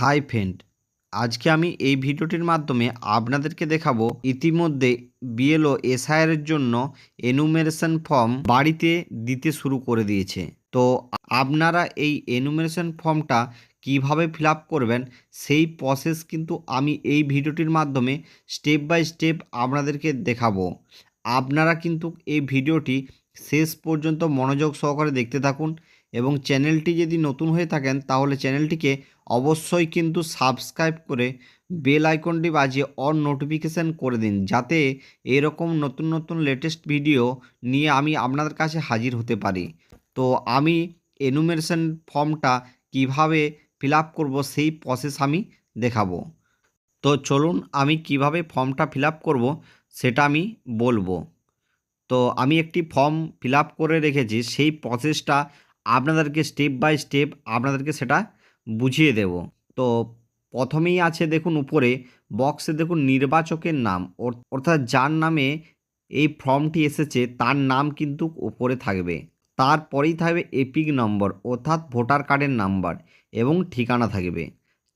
Hi friend, আজকে আমি এই ভিডিওটির মাধ্যমে আপনাদেরকে দেখাবো ইতিমধ্যে বিএলও এসআইআর জন্য এনুমেরেশন ফর্ম বাড়িতে দিতে শুরু করে দিয়েছে। তো আপনারা এই এনুমেরেশন ফর্মটা কীভাবে ফিল করবেন সেই প্রসেস কিন্তু আমি এই ভিডিওটির মাধ্যমে স্টেপ বাই স্টেপ আপনাদেরকে দেখাবো। আপনারা কিন্তু এই ভিডিওটি শেষ পর্যন্ত মনোযোগ সহকারে দেখতে থাকুন এবং চ্যানেলটি যদি নতুন হয়ে থাকেন, তাহলে চ্যানেলটিকে অবশ্যই কিন্তু সাবস্ক্রাইব করে বেল আইকনটি বাজিয়ে অন নোটিফিকেশান করে দিন, যাতে এরকম নতুন নতুন লেটেস্ট ভিডিও নিয়ে আমি আপনাদের কাছে হাজির হতে পারি। তো আমি এনুমেরেশন ফর্মটা কীভাবে ফিল আপ করব, সেই প্রসেস আমি দেখাবো। তো চলুন আমি কীভাবে ফর্মটা ফিল আপ করব, সেটা আমি বলব। তো আমি একটি ফর্ম ফিল আপ করে রেখেছি, সেই প্রসেসটা আপনাদেরকে স্টেপ বাই স্টেপ আপনাদেরকে সেটা বুঝিয়ে দেব। তো প্রথমেই আছে দেখুন উপরে বক্সে দেখুন নির্বাচকের নাম। অর্থাৎ যার নামে এই ফর্মটি এসেছে তার নাম কিন্তু উপরে থাকবে। তারপরেই থাকবে এপিক নম্বর অর্থাৎ ভোটার কার্ডের নাম্বার এবং ঠিকানা থাকবে।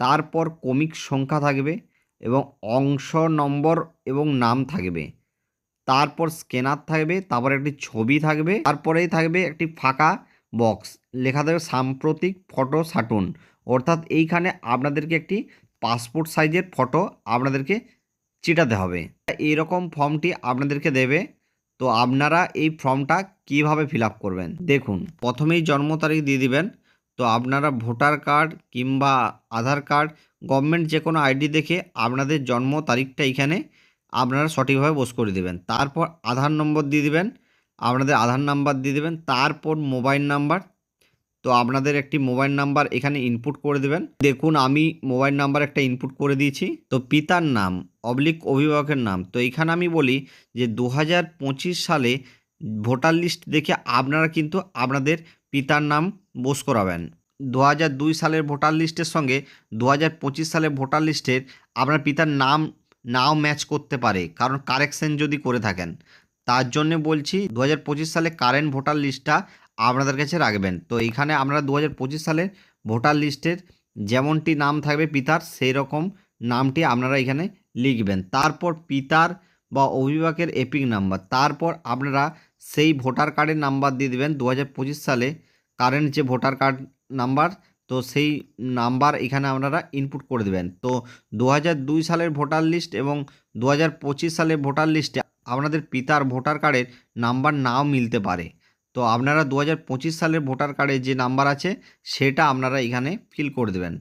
তারপর কমিক সংখ্যা থাকবে এবং অংশ নম্বর এবং নাম থাকবে। তারপর স্ক্যানার থাকবে, তারপর একটি ছবি থাকবে, তারপরেই থাকবে একটি ফাঁকা বক্স। লেখা থাকবে সাম্প্রতিক ফটো সাটুন অর্থাৎ এইখানে আপনাদেরকে একটি পাসপোর্ট সাইজের ফটো আপনাদেরকে চিটাতে হবে। এইরকম ফর্মটি আপনাদেরকে দেবে। তো আপনারা এই ফর্মটা কীভাবে ফিল করবেন? দেখুন, প্রথমেই জন্ম তারিখ দিয়ে দিবেন। তো আপনারা ভোটার কার্ড কিংবা আধার কার্ড, গভর্নমেন্ট যে কোনো আইডি দেখে আপনাদের জন্ম তারিখটা এখানে আপনারা সঠিকভাবে বোস করে দেবেন। তারপর আধার নম্বর দিয়ে দিবেন। আপনাদের আধার নাম্বার দিয়ে দেবেন, তারপর মোবাইল নাম্বার। তো আপনাদের একটি মোবাইল নাম্বার এখানে ইনপুট করে দেবেন। দেখুন, আমি মোবাইল নাম্বার একটা ইনপুট করে দিয়েছি। তো পিতার নাম, অবলিক অভিভাবকের নাম। তো এখানে আমি বলি যে দু হাজার পঁচিশ সালে ভোটার লিস্ট দেখে আপনারা কিন্তু আপনাদের পিতার নাম বোস করাবেন। দু দুই সালের ভোটার লিস্টের সঙ্গে দু হাজার পঁচিশ সালের ভোটার লিস্টের আপনার পিতার নাম নাও ম্যাচ করতে পারে। কারণ কারেকশন যদি করে থাকেন। তার জন্য বলছি দু হাজার পঁচিশ সালে কারেন্ট ভোটার লিস্টটা আপনাদের কাছে রাখবেন। তো এইখানে আপনারা দু হাজার পঁচিশ সালের ভোটার লিস্টের যেমনটি নাম থাকবে পিতার সেই রকম নামটি আপনারা এখানে লিখবেন। তারপর পিতার বা অভিভাবকের এপিক নাম্বার। তারপর আপনারা সেই ভোটার কার্ডের নাম্বার দিয়ে দেবেন। দু হাজার পঁচিশ সালে কারেন্ট যে ভোটার কার্ড নাম্বার, তো সেই নাম্বার এখানে আপনারা ইনপুট করে দেবেন। তো দু হাজার দুই সালের ভোটার লিস্ট এবং দু সালের ভোটার লিস্টে আপনাদের পিতার ভোটার কার্ডের নাম্বার নাও মিলতে পারে। তো আপনারা দু হাজার পঁচিশ সালের ভোটার কার্ডে যে নাম্বার আছে, সেটা আপনারা এখানে ফিল করে দেবেন।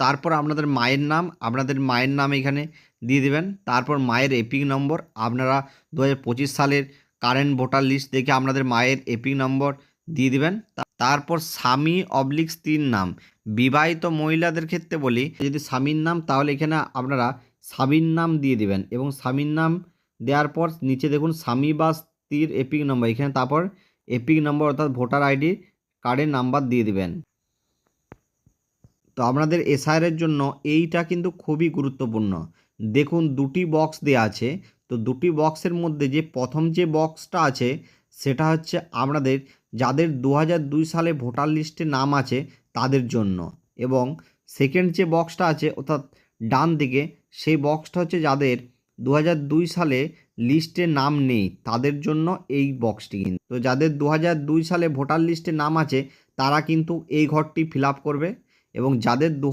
তারপর আপনাদের মায়ের নাম, আপনাদের মায়ের নাম এখানে দিয়ে দেবেন। তারপর মায়ের এপিক নম্বর, আপনারা দু হাজার পঁচিশ সালের কারেন্ট ভোটার লিস্ট দেখে আপনাদের মায়ের এপিক নম্বর দিয়ে দেবেন। তারপর স্বামী অবলিক স্ত্রীর নাম, বিবাহিত মহিলাদের ক্ষেত্রে বলি, যদি স্বামীর নাম, তাহলে এখানে আপনারা স্বামীর নাম দিয়ে দিবেন এবং স্বামীর নাম দেওয়ার পর নিচে দেখুন স্বামী বা স্ত্রীর এপিক নম্বর, এখানে তারপর এপিক নম্বর অর্থাৎ ভোটার আইডি, কার্ডের নাম্বার দিয়ে দিবেন। তো আপনাদের এসআইআরের জন্য এইটা কিন্তু খুবই গুরুত্বপূর্ণ। দেখুন দুটি বক্স দেওয়া আছে, তো দুটি বক্সের মধ্যে যে প্রথম যে বক্সটা আছে, সেটা হচ্ছে আপনাদের যাদের দু সালে ভোটার লিস্টে নাম আছে, তাদের জন্য। এবং সেকেন্ড যে বক্সটা আছে, অর্থাৎ ডান দিকে, সেই বক্সটা হচ্ছে যাদের দু সালে লিস্টে নাম নেই, তাদের জন্য এই বক্সটি কিন্তু। তো যাদের দু সালে ভোটার লিস্টে নাম আছে, তারা কিন্তু এই ঘরটি ফিল করবে এবং যাদের দু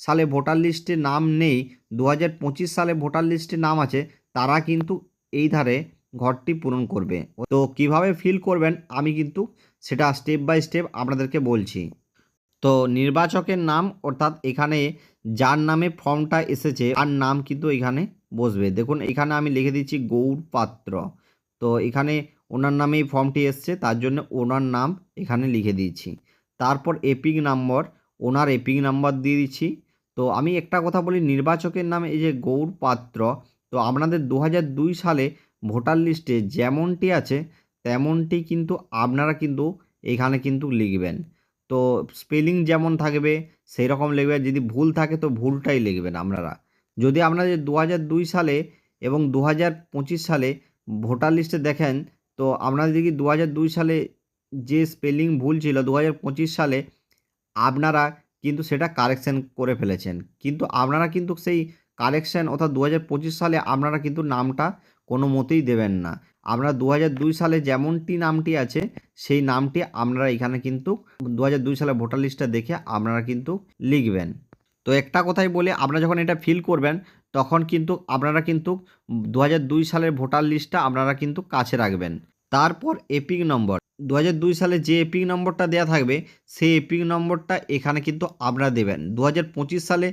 সালে ভোটার লিস্টে নাম নেই দু হাজার পঁচিশ সালে ভোটার লিস্টে নাম আছে, তারা কিন্তু এই ধারে ঘরটি পূরণ করবে। তো কীভাবে ফিল করবেন আমি কিন্তু সেটা স্টেপ বাই স্টেপ আপনাদেরকে বলছি। তো নির্বাচকের নাম অর্থাৎ এখানে যার নামে ফর্মটা এসেছে, তার নাম কিন্তু এখানে বসবে। দেখুন, এখানে আমি লিখে দিচ্ছি গৌর পাত্র। তো এখানে ওনার নামেই ফর্মটি এসছে, তার জন্য ওনার নাম এখানে লিখে দিয়েছি। তারপর এপিক নাম্বার, ওনার এপিক নাম্বার দিয়ে দিচ্ছি। তো আমি একটা কথা বলি, নির্বাচকের নাম এই যে গৌর পাত্র, তো আপনাদের দু সালে ভোটার লিস্টে যেমনটি আছে, তেমনটি কিন্তু আপনারা কিন্তু এখানে কিন্তু লিখবেন। তো স্পেলিং যেমন থাকবে সেই রকম লিখবেন, যদি ভুল থাকে তো ভুলটাই লিখবেন আপনারা। যদি আপনারা দু দুই সালে এবং দু সালে ভোটার লিস্টে দেখেন, তো আপনারা যদি দু দুই সালে যে স্পেলিং ভুল ছিল দু সালে আপনারা কিন্তু সেটা কারেকশন করে ফেলেছেন। কিন্তু আপনারা কিন্তু সেই কারেকশন অর্থাৎ দু হাজার পঁচিশ সালে আপনারা কিন্তু নামটা কোনো মতেই দেবেন না। আপনারা দু হাজার দুই সালে যেমনটি নামটি আছে, সেই নামটি আপনারা এখানে কিন্তু দু হাজার দুই সালে ভোটার লিস্টটা দেখে আপনারা কিন্তু লিখবেন। তো একটা কথাই বলে, আপনারা যখন এটা ফিল করবেন, তখন কিন্তু আপনারা কিন্তু দু হাজার দুই সালের ভোটার লিস্টটা আপনারা কিন্তু কাছে রাখবেন। তারপর এপিক নম্বর দু দুই সালে যে এপিক নম্বরটা দেওয়া থাকবে, সেই এপিক নম্বরটা এখানে কিন্তু আপনারা দেবেন। দু হাজার পঁচিশ সালে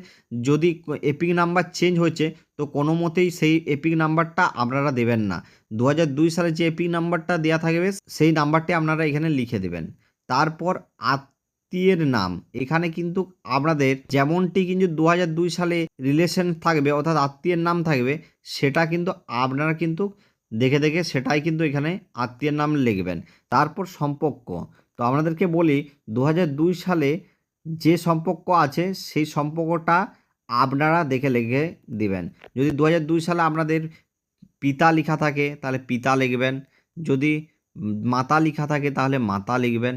যদি এপিক নাম্বার চেঞ্জ হয়েছে, তো কোনো মতেই সেই এপিক নাম্বারটা আপনারা দেবেন না। দু হাজার দুই সালে যে এপিক নাম্বারটা দেওয়া থাকবে, সেই নাম্বারটি আপনারা এখানে লিখে দেবেন। তারপর আত্মীয়ের নাম। এখানে কিন্তু আপনাদের যেমনটি কিন্তু দু দুই সালে রিলেশন থাকবে, অর্থাৎ আত্মীয়ের নাম থাকবে, সেটা কিন্তু আপনারা কিন্তু দেখে দেখে সেটাই কিন্তু এখানে আত্মীয়ের নাম লিখবেন। তারপর সম্পর্ক। তো আপনাদেরকে বলি দু সালে যে সম্পর্ক আছে, সেই সম্পর্কটা আপনারা দেখে লিখে দিবেন। যদি দু সালে আপনাদের পিতা লেখা থাকে, তাহলে পিতা লিখবেন। যদি মাতা লেখা থাকে তাহলে মাতা লিখবেন।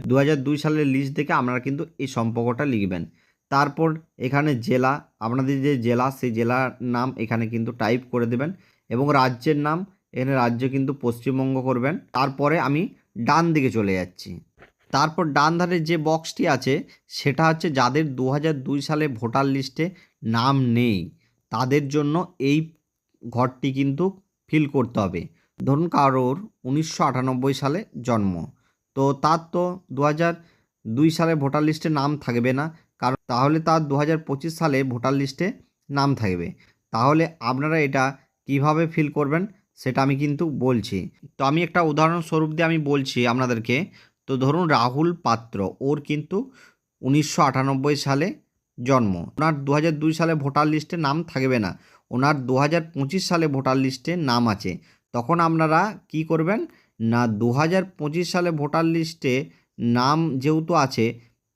দু সালের লিস্ট দেখে আপনারা কিন্তু এই সম্পর্কটা লিখবেন। তারপর এখানে জেলা, আপনাদের যে জেলা, সেই জেলার নাম এখানে কিন্তু টাইপ করে দেবেন এবং রাজ্যের নাম এখানে রাজ্য কিন্তু পশ্চিমবঙ্গ করবেন। তারপরে আমি ডান দিকে চলে যাচ্ছি। তারপর ডান ধারে যে বক্সটি আছে, সেটা হচ্ছে যাদের দু সালে ভোটার লিস্টে নাম নেই, তাদের জন্য এই ঘরটি কিন্তু ফিল করতে হবে। ধরুন কারোর উনিশশো আটানব্বই সালে জন্ম। তো তার তো দু দুই সালে ভোটার লিস্টে নাম থাকবে না। কারণ তাহলে তার দু সালে ভোটার লিস্টে নাম থাকবে। তাহলে আপনারা এটা কীভাবে ফিল করবেন সেটা আমি কিন্তু বলছি। তো আমি একটা উদাহরণস্বরূপ দিয়ে আমি বলছি আপনাদেরকে। তো ধরুন রাহুল পাত্র, ওর কিন্তু উনিশশো আটানব্বই সালে জন্ম। ওনার দু সালে ভোটার লিস্টে নাম থাকবে না। ওনার দু সালে ভোটার লিস্টে নাম আছে। তখন আপনারা কি করবেন? না দু সালে ভোটার লিস্টে নাম যেহেতু আছে,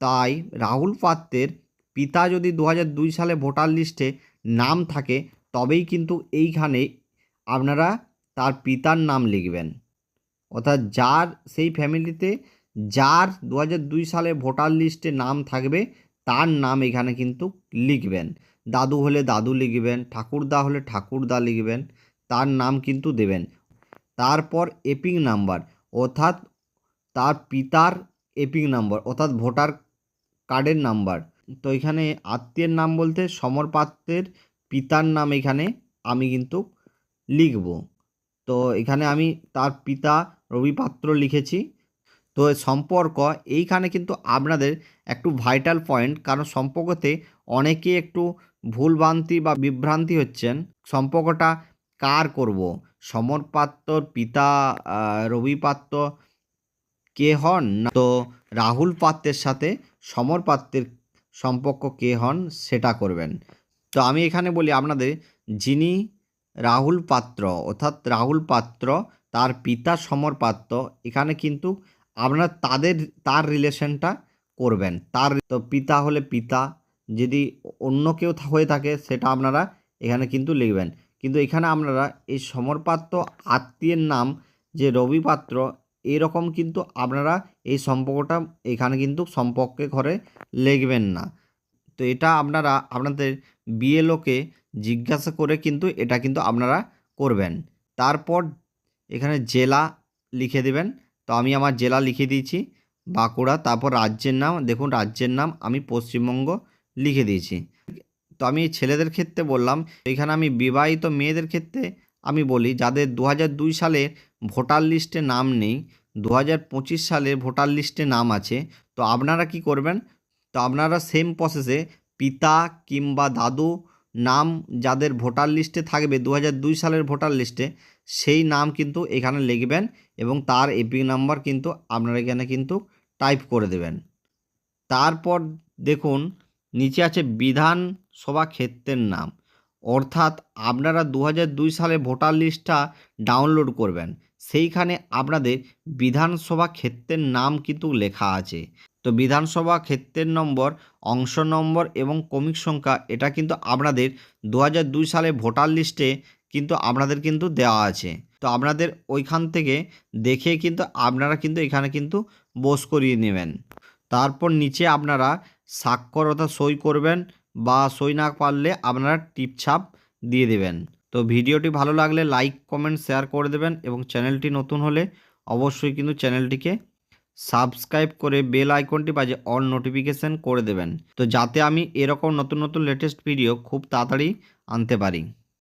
তাই রাহুল পাত্রের পিতা যদি দু সালে ভোটার লিস্টে নাম থাকে, তবেই কিন্তু এইখানে আপনারা তার পিতার নাম লিখবেন। অর্থাৎ যার, সেই ফ্যামিলিতে যার দু সালে ভোটার লিস্টে নাম থাকবে, তার নাম এখানে কিন্তু লিখবেন। দাদু হলে দাদু লিখবেন, ঠাকুরদা হলে ঠাকুরদা লিখবেন তার নাম কিন্তু দেবেন। তারপর এপিং নাম্বার, অর্থাৎ তার পিতার এপিং নাম্বার, অর্থাৎ ভোটার কার্ডের নাম্বার। তো এখানে আত্মীয়ের নাম বলতে সমর পাত্রের পিতার নাম এখানে আমি কিন্তু লিখব। তো এখানে আমি তার পিতা রবি পাত্র লিখেছি। তো সম্পর্ক, এইখানে কিন্তু আপনাদের একটু ভাইটাল পয়েন্ট, কারণ সম্পর্কতে অনেকে একটু ভুলভ্রান্তি বা বিভ্রান্তি হচ্ছেন। সম্পর্কটা কার করব? সমর পাত্রর পিতা রবি পাত্র, কে হন? না, তো রাহুল পাত্রের সাথে সমর পাত্রের সম্পর্ক কে হন, সেটা করবেন। তো আমি এখানে বলি আপনাদের, যিনি রাহুল পাত্র, অর্থাৎ রাহুল পাত্র, তার পিতা সমর পাত্র, এখানে কিন্তু আপনার তাদের, তার রিলেশনটা করবেন। তার, তো পিতা হলে পিতা, যদি অন্য কেউ হয়ে থাকে, সেটা আপনারা এখানে কিন্তু লিখবেন। কিন্তু এখানে আপনারা এই সমর পাত্র আত্মীয়ের নাম যে রবি পাত্র, এরকম কিন্তু আপনারা এই সম্পর্কটা এখানে কিন্তু সম্পর্কে ঘরে লিখবেন না। তো এটা আপনারা আপনাদের বিএলওকে জিজ্ঞাসা করে কিন্তু এটা কিন্তু আপনারা করবেন। তারপর এখানে জেলা লিখে দেবেন। তো আমি আমার জেলা লিখে দিয়েছি, বাঁকুড়া, তারপর রাজ্যের নাম, দেখুন রাজ্যের নাম আমি পশ্চিমবঙ্গ লিখে দিয়েছি। তো আমি ছেলেদের ক্ষেত্রে বললাম, এখানে আমি বিবাহিত মেয়েদের ক্ষেত্রে আমি বলি, যাদের দু সালে ভোটার লিস্টে নাম নেই দু সালে ভোটার লিস্টে নাম আছে, তো আপনারা কি করবেন? তো আপনারা সেম প্রসেসে পিতা কিংবা দাদু নাম যাদের ভোটার লিস্টে থাকবে দু সালের ভোটার লিস্টে, সেই নাম কিন্তু এখানে লিখবেন এবং তার এপিক নাম্বার কিন্তু আপনারা এখানে কিন্তু টাইপ করে দেবেন। তারপর দেখুন নিচে আছে বিধানসভা ক্ষেত্রের নাম। অর্থাৎ আপনারা দু সালে ভোটার লিস্টটা ডাউনলোড করবেন। সেইখানে আপনাদের বিধানসভা ক্ষেত্রের নাম কিন্তু লেখা আছে। তো বিধানসভা ক্ষেত্রের নম্বর, অংশ নম্বর এবং কমিক সংখ্যা, এটা কিন্তু আপনাদের দু সালে ভোটার লিস্টে কিন্তু আপনাদের কিন্তু দেওয়া আছে। তো আপনাদের ওইখান থেকে দেখে কিন্তু আপনারা কিন্তু এখানে কিন্তু বোস করিয়ে নেবেন। তারপর নিচে আপনারা স্বাক্ষর অর্থাৎ সই করবেন বা সই না পারলে আপনারা টিপছাপ দিয়ে দেবেন। তো ভিডিওটি ভালো লাগলে লাইক, কমেন্ট, শেয়ার করে দেবেন এবং চ্যানেলটি নতুন হলে অবশ্যই কিন্তু চ্যানেলটিকে সাবস্ক্রাইব করে বেল আইকনটি বাজে অল নোটিফিকেশান করে দেবেন। তো যাতে আমি এরকম নতুন নতুন লেটেস্ট ভিডিও খুব তাড়াতাড়ি আনতে পারি।